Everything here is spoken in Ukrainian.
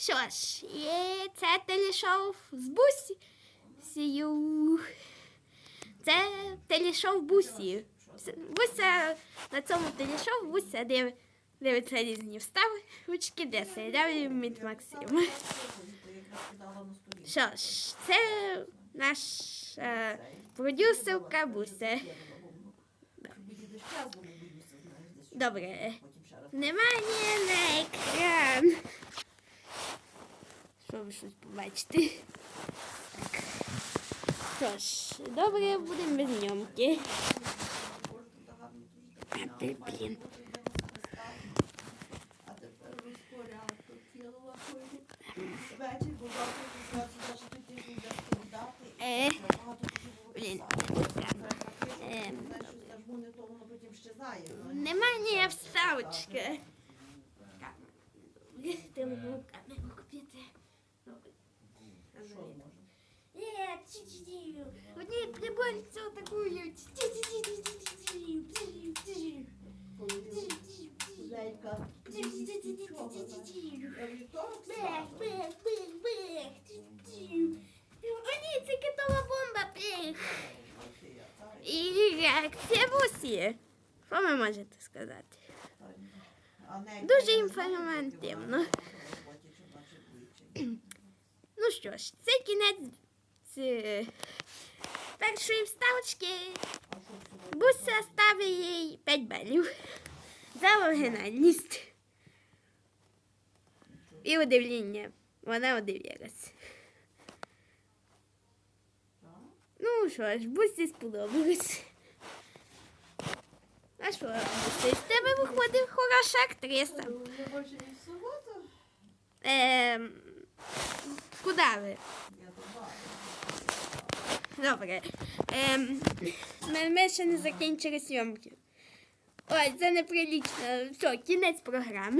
Що ж, і це телешоу з Бусією. Це телешоу Бусі. Буся на цьому телешоу Буся див, дивиться різні вставочки для серіалів від Максима. Що ж, це наша продюсерка Буся. Добре. Внимание на екран. Щось побачити. Так. Що ж, добре, будемо без зйомки. А, ти, блін. А тепер розпорядок тіла Вечір, бо завтра зразу даже Е, чи-чи-чи. Одні прибульці атакують. Чи-чи-чи-чи-чи-чи. Лейка. Нічого, Я вівторок Бех, сказала. бех, бех, бех. О ні, це китова бомба. Бех. І реакція Бусі. Що ви можете сказати? А не- Дуже інформативно. Ну що ж, це кінець е, першої вставочки. Буся ставить їй 5 балів за оригінальність. І удивління. Вона удивилась. Ну що ж, Бусі сподобалось. А що, Буся, з тебе виходить хороша актриса. Ем, куди ви? Добре. Ем, ми ще не закінчили зйомки. Ой, це неприлічно. Все, кінець програми.